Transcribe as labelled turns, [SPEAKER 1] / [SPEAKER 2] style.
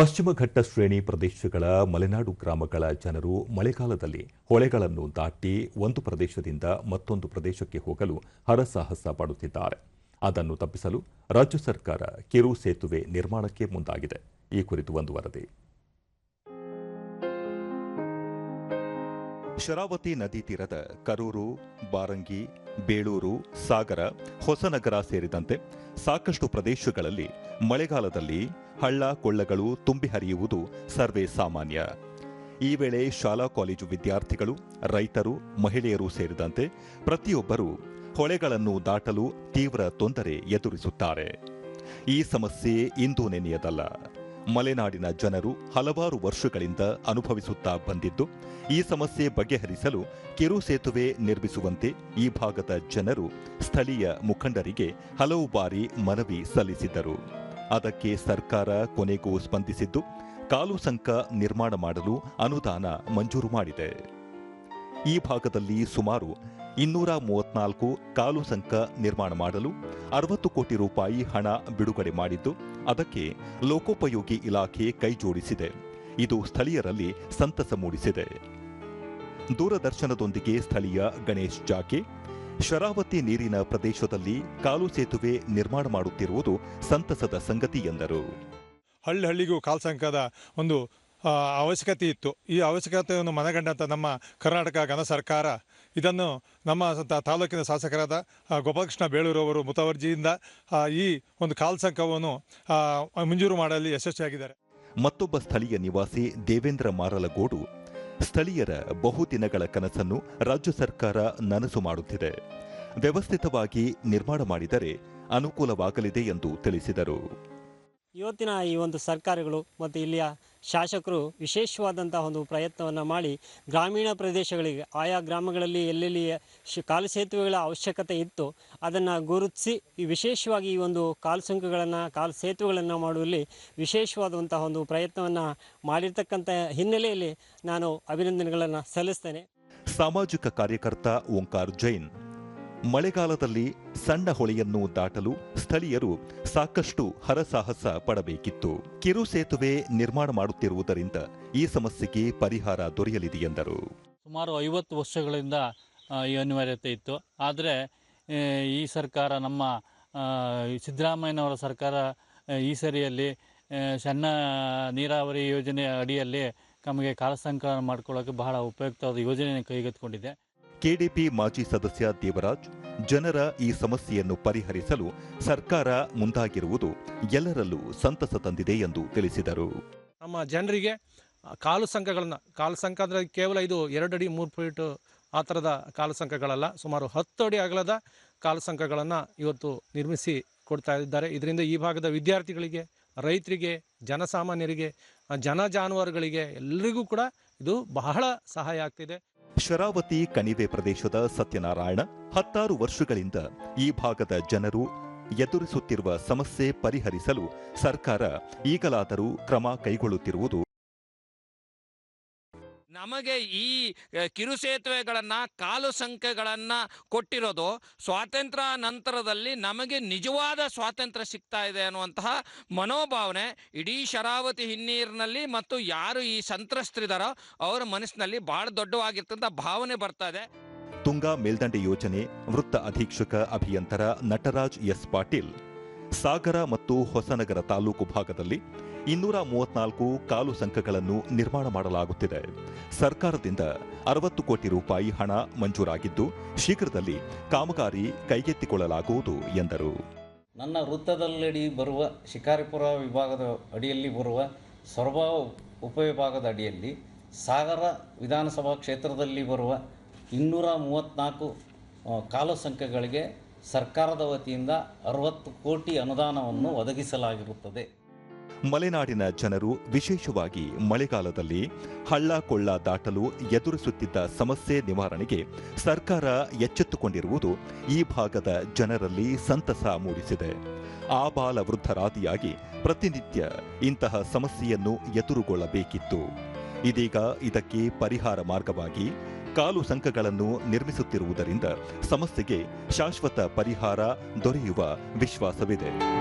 [SPEAKER 1] ಪಶ್ಚಿಮ ಘಟ್ಟ ಶ್ರೇಣಿ ಪ್ರದೇಶಗಳ ಮಲೆನಾಡು ಗ್ರಾಮಗಳ ಜನರು ಮಳೆಗಾಲದಲ್ಲಿ ಹೊಳೆಗಳನ್ನು ದಾಟಿ ಒಂದು ಪ್ರದೇಶದಿಂದ ಮತ್ತೊಂದು ಪ್ರದೇಶಕ್ಕೆ ಹೋಗಲು ಹರಸಾಹಸ ಪಡುತ್ತಿದ್ದಾರೆ. ಅದನ್ನು ತಪ್ಪಿಸಲು ರಾಜ್ಯ ಸರ್ಕಾರ ಕಿರು ಸೇತುವೆ ನಿರ್ಮಾಣಕ್ಕೆ ಮುಂದಾಗಿದೆ. ಈ ಕುರಿತು ಒಂದು ವರದಿ. ಶರಾವತಿ ನದಿ ತೀರದ ಕರೂರು, ಬಾರಂಗಿ, ಬೇಳೂರು, ಸಾಗರ, ಹೊಸನಗರ ಸೇರಿದಂತೆ ಸಾಕಷ್ಟು ಪ್ರದೇಶಗಳಲ್ಲಿ ಮಳೆಗಾಲದಲ್ಲಿ ಹಳ್ಳ, ಕೊಳ್ಳಗಳು ತುಂಬಿ ಹರಿಯುವುದು ಸರ್ವೇ ಸಾಮಾನ್ಯ. ಈ ವೇಳೆ ಶಾಲಾ ಕಾಲೇಜು ವಿದ್ಯಾರ್ಥಿಗಳು, ರೈತರು, ಮಹಿಳೆಯರು ಸೇರಿದಂತೆ ಪ್ರತಿಯೊಬ್ಬರೂ ಹೊಳೆಗಳನ್ನು ದಾಟಲು ತೀವ್ರ ತೊಂದರೆ ಎದುರಿಸುತ್ತಾರೆ. ಈ ಸಮಸ್ಯೆ ಇಂದು ನೆನೆಯದಲ್ಲ. ಮಲೆನಾಡಿನ ಜನರು ಹಲವಾರು ವರ್ಷಗಳಿಂದ ಅನುಭವಿಸುತ್ತಾ ಬಂದಿದ್ದು, ಈ ಸಮಸ್ಯೆ ಬಗೆಹರಿಸಲು ಕಿರು ಸೇತುವೆ ನಿರ್ಮಿಸುವಂತೆ ಈ ಭಾಗದ ಜನರು ಸ್ಥಳೀಯ ಮುಖಂಡರಿಗೆ ಹಲವು ಬಾರಿ ಮನವಿ ಸಲ್ಲಿಸಿದ್ದರು ಅದಕ್ಕೆ ಸರ್ಕಾರ ಕೊನೆಗೂ ಸ್ಪಂದಿಸಿದ್ದು, ಕಾಲು ಸಂಕ ನಿರ್ಮಾಣ ಮಾಡಲು ಅನುದಾನ ಮಂಜೂರು ಮಾಡಿದೆ. ಈ ಭಾಗದಲ್ಲಿ ಸುಮಾರು ಇನ್ನೂರ ಮೂವತ್ನಾಲ್ಕು ಕಾಲು ಸಂಕ ನಿರ್ಮಾಣ ಮಾಡಲು ಅರವತ್ತು ಕೋಟಿ ರೂಪಾಯಿ ಹಣ ಬಿಡುಗಡೆ ಮಾಡಿದ್ದು ಅದಕ್ಕೆ ಲೋಕೋಪಯೋಗಿ ಇಲಾಖೆ ಕೈಜೋಡಿಸಿದೆ ಇದು ಸ್ಥಳೀಯರಲ್ಲಿ ಸಂತಸ ಮೂಡಿಸಿದೆ. ದೂರದರ್ಶನದೊಂದಿಗೆ ಸ್ಥಳೀಯ ಗಣೇಶ್ ಜಾಕೆ, ಶರಾವತಿ ನೀರಿನ ಪ್ರದೇಶದಲ್ಲಿ ಕಾಲು ಸೇತುವೆ ನಿರ್ಮಾಣ ಮಾಡುತ್ತಿರುವುದು ಸಂತಸದ ಸಂಗತಿ ಎಂದರು.
[SPEAKER 2] ಹಳ್ಳಿ ಹಳ್ಳಿಗೂ ಕಾಲ್ಸಂಕದ ಒಂದು ಅವಶ್ಯಕತೆ ಇತ್ತು. ಈ ಅವಶ್ಯಕತೆಯನ್ನು ಮನಗಂಡಂಥ ನಮ್ಮ ಕರ್ನಾಟಕ ಘನ ಸರ್ಕಾರ, ಇದನ್ನು ನಮ್ಮ ತಾಲೂಕಿನ ಶಾಸಕರಾದ ಗೋಪಾಲಕೃಷ್ಣ ಬೇಳೂರು ಅವರು ಮುತವರ್ಜಿಯಿಂದ ಈ ಒಂದು ಕಾಲ್ಸಂಕವನ್ನು ಮಂಜೂರು ಮಾಡಲು ಯಶಸ್ವಿಯಾಗಿದ್ದಾರೆ.
[SPEAKER 1] ಮತ್ತೊಬ್ಬ ಸ್ಥಳೀಯ ನಿವಾಸಿ ದೇವೇಂದ್ರ ಮಾರಲಗೋಡು, ಸ್ಥಳೀಯರ ಬಹುದಿನಗಳ ಕನಸನ್ನು ರಾಜ್ಯ ಸರ್ಕಾರ ನನಸು ಮಾಡುತ್ತಿದೆ. ವ್ಯವಸ್ಥಿತವಾಗಿ ನಿರ್ಮಾಣ ಮಾಡಿದರೆ ಅನುಕೂಲವಾಗಲಿದೆ ಎಂದು ತಿಳಿಸಿದರು.
[SPEAKER 3] ಇವತ್ತಿನ ಈ ಒಂದು ಸರ್ಕಾರಗಳು ಮತ್ತು ಇಲ್ಲಿಯ ಶಾಸಕರು ವಿಶೇಷವಾದಂಥ ಒಂದು ಪ್ರಯತ್ನವನ್ನು ಮಾಡಿ ಗ್ರಾಮೀಣ ಪ್ರದೇಶಗಳಿಗೆ, ಆಯಾ ಗ್ರಾಮಗಳಲ್ಲಿ ಎಲ್ಲೆಲ್ಲಿ ಶ್, ಕಾಲು ಸೇತುವೆಗಳ ಅವಶ್ಯಕತೆ ಇತ್ತು ಅದನ್ನು ಗುರುತಿಸಿ ವಿಶೇಷವಾಗಿ ಈ ಒಂದು ಕಾಲು ಕಾಲು ಸೇತುವೆಗಳನ್ನು ಮಾಡುವಲ್ಲಿ ವಿಶೇಷವಾದಂತಹ ಒಂದು ಪ್ರಯತ್ನವನ್ನು ಮಾಡಿರ್ತಕ್ಕಂಥ ಹಿನ್ನೆಲೆಯಲ್ಲಿ ನಾನು ಅಭಿನಂದನೆಗಳನ್ನು ಸಲ್ಲಿಸ್ತೇನೆ.
[SPEAKER 1] ಸಾಮಾಜಿಕ ಕಾರ್ಯಕರ್ತ ಓಂಕಾರ್ ಜೈನ್. ಮಳೆಗಾಲದಲ್ಲಿ ಸಣ್ಣ ಹೊಳೆಯನ್ನು ದಾಟಲು ಸ್ಥಳೀಯರು ಸಾಕಷ್ಟು ಹರಸಾಹಸ ಪಡಬೇಕಿತ್ತು. ಕಿರು ಸೇತುವೆ ನಿರ್ಮಾಣ ಮಾಡುತ್ತಿರುವುದರಿಂದ ಈ ಸಮಸ್ಯೆಗೆ ಪರಿಹಾರ ದೊರೆಯಲಿದೆ ಎಂದರು.
[SPEAKER 4] ಸುಮಾರು ಐವತ್ತು ವರ್ಷಗಳಿಂದ ಈ ಅನಿವಾರ್ಯತೆ ಇತ್ತು. ಆದರೆ ಈ ಸರ್ಕಾರ ನಮ್ಮ ಸಿದ್ದರಾಮಯ್ಯನವರ ಸರ್ಕಾರ ಈ ಸರಿಯಲ್ಲಿ ಸಣ್ಣ ನೀರಾವರಿ ಯೋಜನೆ ಅಡಿಯಲ್ಲಿ ನಮಗೆ ಕಾಲಸಂಕಲನ ಮಾಡ್ಕೊಳ್ಳೋಕೆ ಬಹಳ ಉಪಯುಕ್ತವಾದ ಯೋಜನೆಯನ್ನು ಕೈಗೆತ್ತಿಕೊಂಡಿದೆ.
[SPEAKER 1] ಕೆಡಿಪಿ ಮಾಜಿ ಸದಸ್ಯ ದೇವರಾಜ್, ಜನರ ಈ ಸಮಸ್ಯೆಯನ್ನು ಪರಿಹರಿಸಲು ಸರ್ಕಾರ ಮುಂದಾಗಿರುವುದು ಎಲ್ಲರಲ್ಲೂ ಸಂತಸ ತಂದಿದೆ ಎಂದು ತಿಳಿಸಿದರು.
[SPEAKER 5] ನಮ್ಮ ಜನರಿಗೆ ಕಾಲು ಸಂಘಗಳನ್ನು ಕಾಲು ಸಂಘ ಅಂದರೆ ಕೇವಲ ಇದು ಎರಡು ಅಡಿ ಮೂರು ಫೀಟ್ ಆ ಥರದ ಕಾಲು ಸಂಘಗಳಲ್ಲ ಸುಮಾರು ಹತ್ತು ಅಡಿ ಅಗಲದ ಕಾಲು ಸಂಘಗಳನ್ನು ಇವತ್ತು ನಿರ್ಮಿಸಿ ಕೊಡ್ತಾ ಇದ್ದಾರೆ. ಇದರಿಂದ ಈ ಭಾಗದ ವಿದ್ಯಾರ್ಥಿಗಳಿಗೆ, ರೈತರಿಗೆ, ಜನಸಾಮಾನ್ಯರಿಗೆ, ಜನ ಜಾನುವಾರುಗಳಿಗೆ ಎಲ್ಲರಿಗೂ ಕೂಡ ಇದು ಬಹಳ ಸಹಾಯ ಆಗ್ತಿದೆ.
[SPEAKER 1] ಶರಾವತಿ ಕಣಿವೆ ಪ್ರದೇಶದ ಸತ್ಯನಾರಾಯಣ ಹತ್ತಾರು ವರ್ಷಗಳಿಂದ ಈ ಭಾಗದ ಜನರು ಎದುರಿಸುತ್ತಿರುವ ಸಮಸ್ಯೆ ಪರಿಹರಿಸಲು ಸರ್ಕಾರ ಈಗಲಾದರೂ ಕ್ರಮ ಕೈಗೊಳ್ಳುತ್ತಿರುವುದು
[SPEAKER 6] ನಮಗೆ ಈ ಕಿರು ಸೇತುವೆಗಳನ್ನು ಕಾಲು ಸಂಖ್ಯೆಗಳನ್ನು ಕೊಟ್ಟಿರೋದು ಸ್ವಾತಂತ್ರ್ಯ ನಂತರದಲ್ಲಿ ನಮಗೆ ನಿಜವಾದ ಸ್ವಾತಂತ್ರ್ಯ ಸಿಗ್ತಾ ಇದೆ ಅನ್ನುವಂತಹ ಮನೋಭಾವನೆ ಇಡೀ ಶರಾವತಿ ಹಿನ್ನೀರಿನಲ್ಲಿ ಮತ್ತು ಯಾರು ಈ ಸಂತ್ರಸ್ತರಿದಾರೋ ಅವರ ಮನಸ್ಸಿನಲ್ಲಿ ಬಹಳ ದೊಡ್ಡವಾಗಿರ್ತಂಥ ಭಾವನೆ ಬರ್ತಾ ಇದೆ.
[SPEAKER 1] ತುಂಗಾ ಮೇಲ್ದಂಡೆ ಯೋಜನೆ ವೃತ್ತ ಅಧೀಕ್ಷಕ ಅಭಿಯಂತರ ನಟರಾಜ್ ಎಸ್ ಪಾಟೀಲ್. ಸಾಗರ ಮತ್ತು ಹೊಸನಗರ ತಾಲೂಕು ಭಾಗದಲ್ಲಿ ಇನ್ನೂರ ಮೂವತ್ನಾಲ್ಕು ಕಾಲು ಸಂಕಗಳನ್ನು ನಿರ್ಮಾಣ ಮಾಡಲಾಗುತ್ತಿದೆ. ಸರ್ಕಾರದಿಂದ ಅರವತ್ತು ಕೋಟಿ ರೂಪಾಯಿ ಹಣ ಮಂಜೂರಾಗಿದ್ದು ಶೀಘ್ರದಲ್ಲಿ ಕಾಮಗಾರಿ ಕೈಗೆತ್ತಿಕೊಳ್ಳಲಾಗುವುದು ಎಂದರು.
[SPEAKER 7] ನನ್ನ ವೃತ್ತದಲ್ಲಿ ಬರುವ ಶಿಕಾರಿಪುರ ವಿಭಾಗದ ಅಡಿಯಲ್ಲಿ ಬರುವ ಸೊರಬ ಉಪವಿಭಾಗದ ಅಡಿಯಲ್ಲಿ ಸಾಗರ ವಿಧಾನಸಭಾ ಕ್ಷೇತ್ರದಲ್ಲಿ ಬರುವ ಇನ್ನೂರ ಮೂವತ್ತ್ನಾಲ್ಕು ಆ, ಕಾಲು ಸಂಖ್ಯೆಗಳಿಗೆ ಸರ್ಕಾರದ ವತಿಯಿಂದ ಅರವತ್ತು ಕೋಟಿ ಅನುದಾನವನ್ನು ಒದಗಿಸಲಾಗಿರುತ್ತದೆ.
[SPEAKER 1] ಮಲೆನಾಡಿನ ಜನರು ವಿಶೇಷವಾಗಿ ಮಳೆಗಾಲದಲ್ಲಿ ಹಳ್ಳ ಕೊಳ್ಳ ದಾಟಲು ಎದುರಿಸುತ್ತಿದ್ದ ಸಮಸ್ಯೆ ನಿವಾರಣೆಗೆ ಸರ್ಕಾರ ಎಚ್ಚೆತ್ತುಕೊಂಡಿರುವುದು ಈ ಭಾಗದ ಜನರಲ್ಲಿ ಸಂತಸ ಮೂಡಿಸಿದೆ. ಆ ಬಾಲ ವೃದ್ಧರಾದಿಯಾಗಿ ಪ್ರತಿನಿತ್ಯ ಇಂತಹ ಸಮಸ್ಯೆಯನ್ನು ಎದುರುಗೊಳ್ಳಬೇಕಿತ್ತು. ಇದೀಗ ಇದಕ್ಕೆ ಪರಿಹಾರ ಮಾರ್ಗವಾಗಿ ಕಾಲು ಸಂಕಗಳನ್ನು ನಿರ್ಮಿಸುತ್ತಿರುವುದರಿಂದ ಸಮಸ್ಯೆಗೆ ಶಾಶ್ವತ ಪರಿಹಾರ ದೊರೆಯುವ ವಿಶ್ವಾಸವಿದೆ.